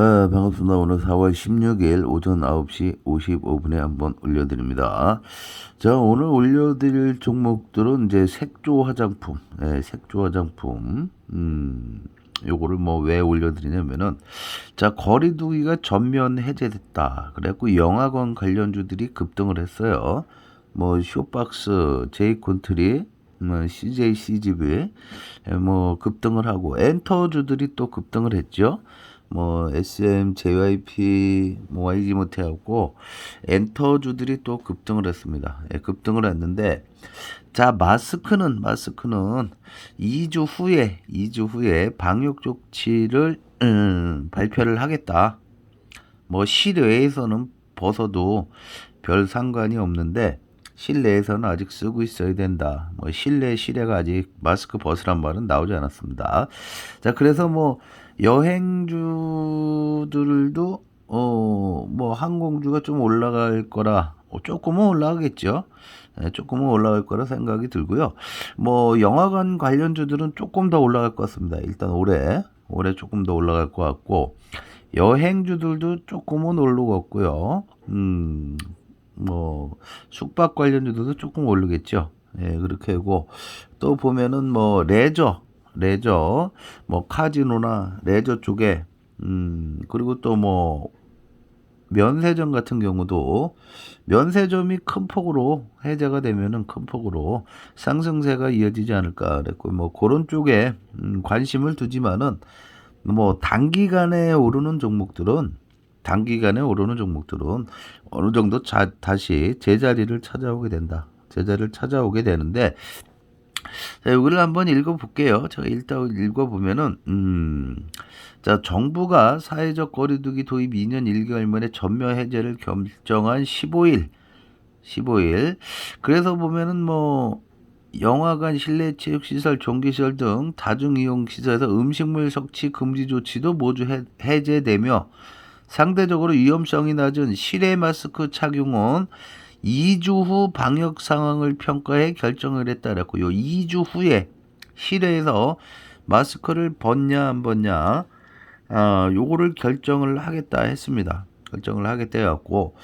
아, 반갑습니다. 오늘 4월 16일 오전 9시 55분에 한번 올려드립니다. 자, 오늘 올려드릴 종목들은 이제 색조 화장품, 예, 색조 화장품, 음, 요거를 뭐 왜 올려드리냐면은, 자, 거리두기가 전면 해제됐다. 그래갖고 영화관 관련주들이 급등을 했어요. 뭐, 쇼박스, 제이콘트리, 뭐, CJ, CGV, 예, 뭐, 급등을 하고, 엔터주들이 또 급등을 했죠. 뭐 SM, JYP, 뭐 YG 못해갖고 엔터주들이 또 급등을 했습니다. 예, 급등을 했는데 자 마스크는 마스크는 2주 후에 2주 후에 방역 조치를 음, 발표를 하겠다. 뭐 실외에서는 벗어도 별 상관이 없는데 실내에서는 아직 쓰고 있어야 된다. 뭐 실내 실외가 아직 마스크 벗으란 말은 나오지 않았습니다. 자 그래서 뭐 여행주들도 어 뭐 항공주가 좀 올라갈 거라 어, 조금은 올라가겠죠. 예, 조금은 올라갈 거라 생각이 들고요. 뭐 영화관 관련주들은 조금 더 올라갈 것 같습니다. 일단 올해 올해 조금 더 올라갈 것 같고 여행주들도 조금은 오르겠고요. 음. 뭐 숙박 관련주들도 조금 오르겠죠. 예, 그렇게 하고 또 보면은 뭐 레저 레저, 뭐 카지노나 레저 쪽에 음 그리고 또 뭐 면세점 같은 경우도 면세점이 큰 폭으로 해제가 되면은 큰 폭으로 상승세가 이어지지 않을까 그랬고 뭐 그런 쪽에 음 관심을 두지만은 뭐 단기간에 오르는 종목들은 단기간에 오르는 종목들은 어느 정도 자, 다시 제자리를 찾아오게 된다. 제자리를 찾아오게 되는데 자, 여기를 한번 읽어볼게요. 제가 일단 읽어보면은, 음, 자, 정부가 사회적 거리두기 도입 2년 1개월 만에 전면 해제를 결정한 15일, 15일. 그래서 보면은 뭐, 영화관, 실내 체육시설, 종기시설 등 다중이용시설에서 음식물 섭취 금지 조치도 모두 해, 해제되며 상대적으로 위험성이 낮은 실외 마스크 착용은 2주 후 방역 상황을 평가해 결정을 했다라고 요 2주 후에 실외에서 마스크를 벗냐 안 벗냐 아 요거를 결정을 하겠다 했습니다. 결정을 하겠다 해갖고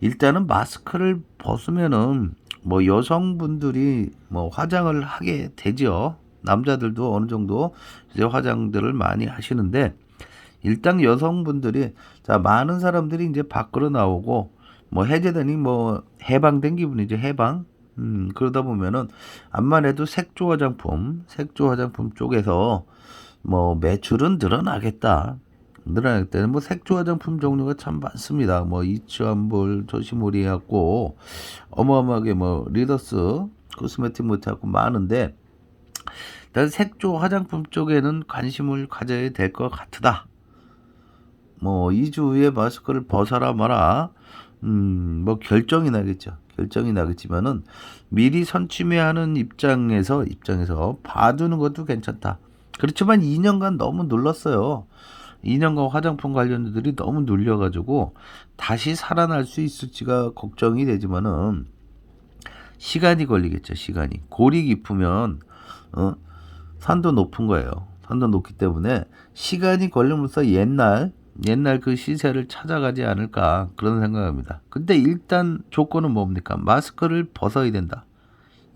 일단은 마스크를 벗으면은 뭐 여성분들이 뭐 화장을 하게 되죠. 남자들도 어느 정도 이제 화장들을 많이 하시는데 일단 여성분들이 자 많은 사람들이 이제 밖으로 나오고 뭐 해제되니 뭐 해방된 기분이죠 해방. 음 그러다 보면은 암만 해도 색조 화장품 색조 화장품 쪽에서 뭐 매출은 늘어나겠다. 늘어나겠다 뭐 색조 화장품 종류가 참 많습니다. 뭐 이츠한볼 조시모리 해갖고 어마어마하게 뭐 리더스 코스메틱 못해갖고 많은데 일단 색조 화장품 쪽에는 관심을 가져야 될 것 같다. 뭐 2주 후에 마스크를 벗어라 마라 음, 뭐 결정이 나겠죠. 결정이 나겠지만은 미리 선취매하는 입장에서 입장에서 봐두는 것도 괜찮다. 그렇지만 2년간 너무 눌렀어요. 2년간 화장품 관련주들이 너무 눌려가지고 다시 살아날 수 있을지가 걱정이 되지만은 시간이 걸리겠죠. 시간이 골이 깊으면 어, 산도 높은 거예요. 산도 높기 때문에 시간이 걸리면서 옛날 옛날 그 시세를 찾아가지 않을까 그런 생각합니다. 근데 일단 조건은 뭡니까? 마스크를 벗어야 된다.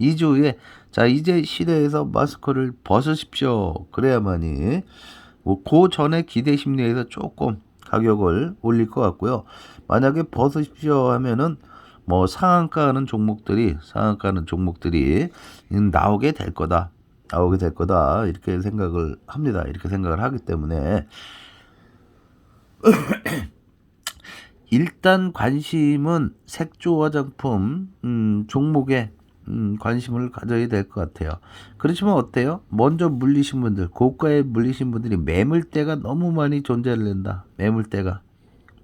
2주 후에 자 이제 시대에서 마스크를 벗으십시오. 그래야만이 뭐그 전에 기대 심리에서 조금 가격을 올릴 것 같고요. 만약에 벗으십시오 하면은 뭐 상한가는 종목들이 상한가는 종목들이 나오게 될 거다. 나오게 될 거다. 이렇게 생각을 합니다. 이렇게 생각을 하기 때문에 일단 관심은 색조 화장품 음, 종목에 음, 관심을 가져야 될 것 같아요. 그렇지만 어때요? 먼저 물리신 분들, 고가에 물리신 분들이 매물대가 너무 많이 존재를 한다. 매물대가.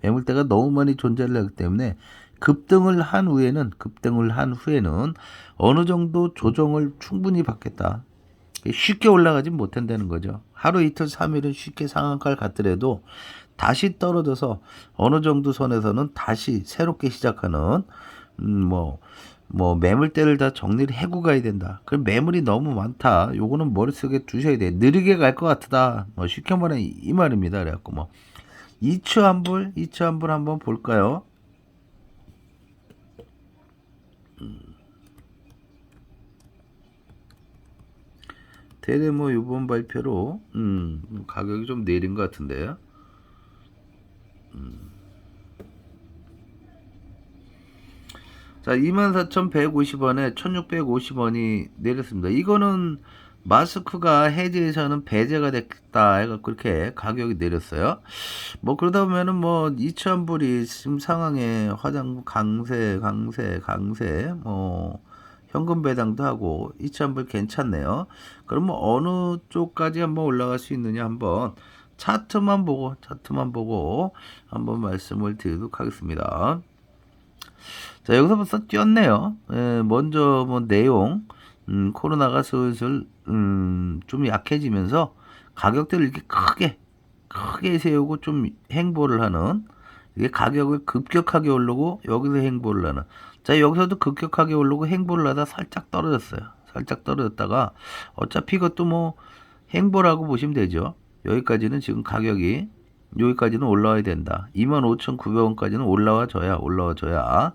매물대가 너무 많이 존재를 하기 때문에 급등을 한 후에는, 급등을 한 후에는 어느 정도 조정을 충분히 받겠다. 쉽게 올라가지 못한다는 거죠. 하루 이틀 3일은 쉽게 상한가를 갔더라도 다시 떨어져서 어느 정도 선에서는 다시 새롭게 시작하는 음, 뭐, 뭐 매물대를 다 정리를 해고 가야 된다. 그 매물이 너무 많다. 요거는 머릿속에 두셔야 돼. 느리게 갈 것 같다. 뭐 쉽게 말하면 이 말입니다. 그래갖고 뭐 이츠 환불 한번 볼까요? 음. 뭐 이번 발표로 음, 가격이 좀 내린 것 같은데요. 음. 자, 24,150원에 1,650원이 내렸습니다. 이거는 마스크가 해제에서는 배제가 됐다 그렇게 가격이 내렸어요. 뭐 그러다 보면은 뭐 2,000불이 지금 상황에 화장품 강세, 강세, 강세 뭐 현금 배당도 하고 2,000불 괜찮네요. 그럼 뭐 어느 쪽까지 한번 올라갈 수 있느냐 한번 차트만 보고 차트만 보고 한번 말씀을 드리도록 하겠습니다. 자 여기서 벌써 뛰었네요. 예, 먼저 뭐 내용 음, 코로나가 슬슬 음, 좀 약해지면서 가격대를 이렇게 크게 크게 세우고 좀 행보를 하는 이게 가격을 급격하게 오르고 여기서 행보를 하는 자 여기서도 급격하게 오르고 행보를 하다 살짝 떨어졌어요 살짝 떨어졌다가 어차피 이것도 뭐 행보라고 보시면 되죠 여기까지는 지금 가격이 여기까지는 올라와야 된다. 25,900원까지는 올라와 줘야 올라와 줘야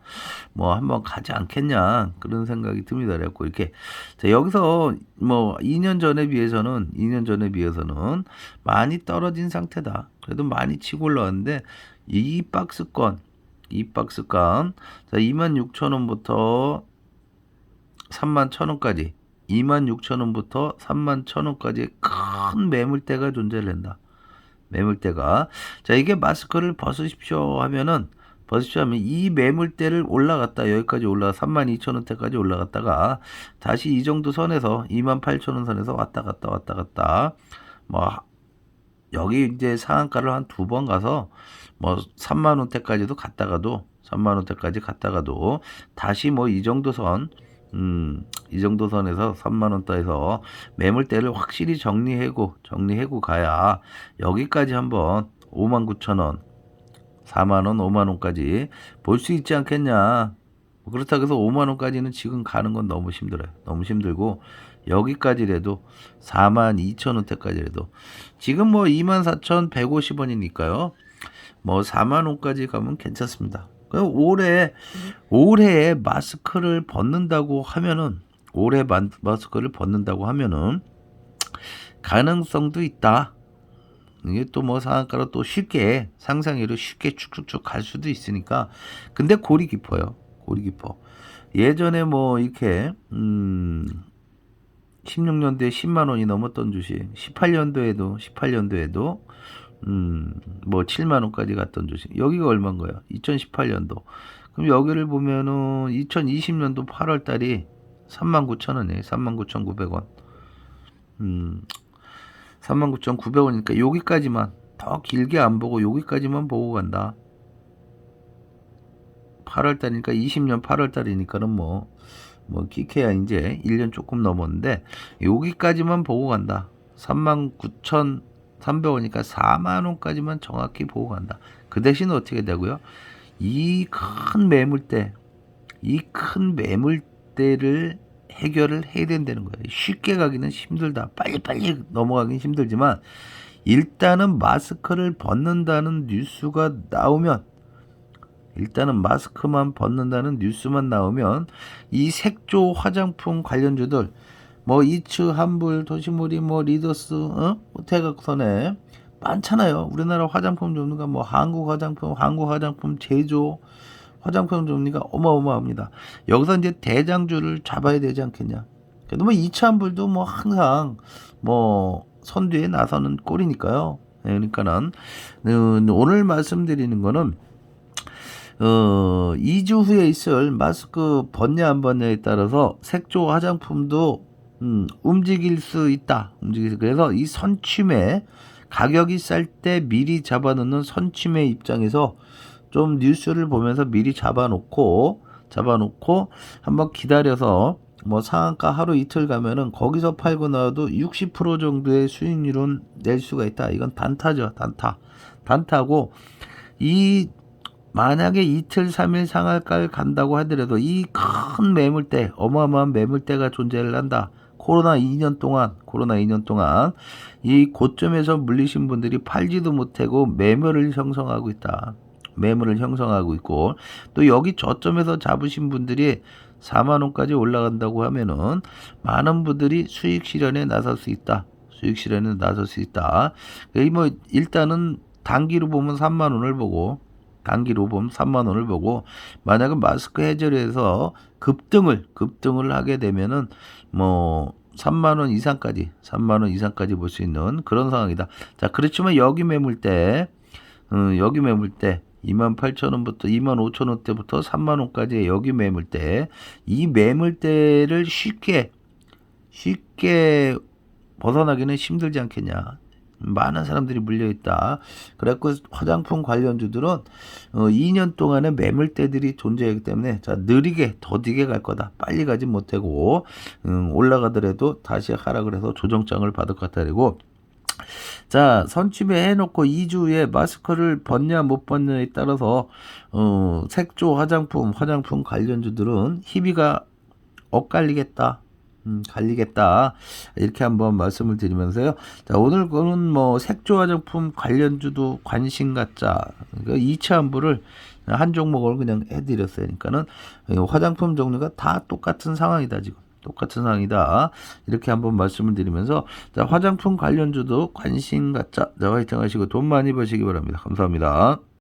뭐 한번 가지 않겠냐 그런 생각이 듭니다. 그래갖고 이렇게 자, 여기서 뭐 2년 전에 비해서는 2년 전에 비해서는 많이 떨어진 상태다. 그래도 많이 치고 올라왔는데 이 박스권 이 박스권 자 26,000원부터 31,000원까지 26,000원부터 31,000원까지 큰 매물대가 존재를 한다. 매물대가 자 이게 마스크를 벗으십시오 하면은 벗으십시오 하면 이 매물대를 올라갔다 여기까지 올라가 32,000원대까지 올라갔다가 다시 이 정도 선에서 28,000원 선에서 왔다 갔다 왔다 갔다 뭐 여기 이제 상한가를 한 두 번 가서 뭐 3만 원대까지도 갔다가도 3만 원대까지 갔다가도 다시 뭐 이 정도 선 음, 이 정도 선에서 3만원 따에서 매물대를 확실히 정리하고, 정리하고 가야 여기까지 한번 59,000원, 4만원, 5만원까지 볼 수 있지 않겠냐. 뭐 그렇다고 해서 5만원까지는 지금 가는 건 너무 힘들어요. 너무 힘들고, 여기까지라도 4만 2천원대까지라도 지금 뭐 24,150원이니까요. 뭐 4만원까지 가면 괜찮습니다. 그 올해 올해에 마스크를 벗는다고 하면은 올해 마스크를 벗는다고 하면은 가능성도 있다. 이게 또 뭐 상한가로 또 쉽게 상상으로 쉽게 쭉쭉쭉 갈 수도 있으니까 근데 골이 깊어요. 골이 깊어. 예전에 뭐 이렇게 음 16년도에 10만 원이 넘었던 주식, 18년도에도 18년도에도 음, 뭐 7만 원까지 갔던 주식. 여기가 얼마인 거야? 2018년도. 그럼 여기를 보면은 2020년도 8월 달이 39,000원이에요. 39,900원. 음. 39,900원이니까 여기까지만 더 길게 안 보고 여기까지만 보고 간다. 8월 달이니까 20년 8월 달이니까는 뭐, 뭐, 기케야 이제 1년 조금 넘었는데, 여기까지만 보고 간다. 39,000 300원이니까 4만 원까지만 정확히 보고 간다. 그 대신 어떻게 되고요? 이 큰 매물대, 이 큰 매물대를 해결을 해야 된다는 거예요. 쉽게 가기는 힘들다. 빨리빨리 넘어가긴 힘들지만 일단은 마스크를 벗는다는 뉴스가 나오면 일단은 마스크만 벗는다는 뉴스만 나오면 이 색조 화장품 관련주들 뭐 이츠, 한불, 도시물이 뭐 리더스, 어? 태각선에 많잖아요. 우리나라 화장품 종류가 뭐 한국 화장품, 한국 화장품 제조 화장품 종류가 어마어마합니다. 여기서 이제 대장주를 잡아야 되지 않겠냐. 그래도 뭐 이츠 한불도 뭐 항상 뭐 선두에 나서는 꼴이니까요. 네, 그러니까는 음, 오늘 말씀드리는 거는 어 2주 후에 있을 마스크 벗냐 안 벗냐에 따라서 색조 화장품도 음, 움직일 수 있다. 움직일 수. 그래서 이 선취매 가격이 쌀 때 미리 잡아놓는 선취매 입장에서 좀 뉴스를 보면서 미리 잡아놓고 잡아놓고 한번 기다려서 뭐 상한가 하루 이틀 가면은 거기서 팔고 나와도 60% 정도의 수익률은 낼 수가 있다. 이건 단타죠. 단타. 단타고 이 만약에 이틀, 삼일 상한가를 간다고 하더라도 이 큰 매물대, 어마어마한 매물대가 존재를 한다. 코로나 2년 동안 코로나 2년 동안 이 고점에서 물리신 분들이 팔지도 못하고 매물을 형성하고 있다. 매물을 형성하고 있고 또 여기 저점에서 잡으신 분들이 4만 원까지 올라간다고 하면은 많은 분들이 수익 실현에 나설 수 있다. 수익 실현에 나설 수 있다. 이뭐 일단은 단기로 보면 3만 원을 보고 단기로 보면 3만 원을 보고 만약에 마스크 해제를 해서 급등을 급등을 하게 되면은 뭐 3만 원 이상까지 3만 원 이상까지 볼 수 있는 그런 상황이다. 자, 그렇지만 여기 매물대 어, 여기 매물대 28,000원부터 25,000원대부터 3만 원까지의 여기 매물대 이 매물대를 쉽게 쉽게 벗어나기는 힘들지 않겠냐. 많은 사람들이 물려 있다. 그래갖고 화장품 관련주들은 어, 2년 동안의 매물대들이 존재하기 때문에 자 느리게 더디게 갈 거다. 빨리 가지 못하고 음, 올라가더라도 다시 하락을 해서 조정장을 받을 것 같다리고 자, 선취배 해놓고 2주에 마스크를 벗냐 못 벗냐에 따라서 어, 색조 화장품, 화장품 관련주들은 희비가 엇갈리겠다. 음, 갈리겠다. 이렇게 한번 말씀을 드리면서요. 자, 오늘 거는 뭐 색조 화장품 관련주도 관심 갖자. 그러니까 2차 안부를 한 종목을 그냥 해드렸어요. 그러니까는 화장품 종류가 다 똑같은 상황이다, 지금. 똑같은 상황이다. 이렇게 한번 말씀을 드리면서 자, 화장품 관련주도 관심 갖자. 자, 화이팅 하시고 돈 많이 버시기 바랍니다. 감사합니다.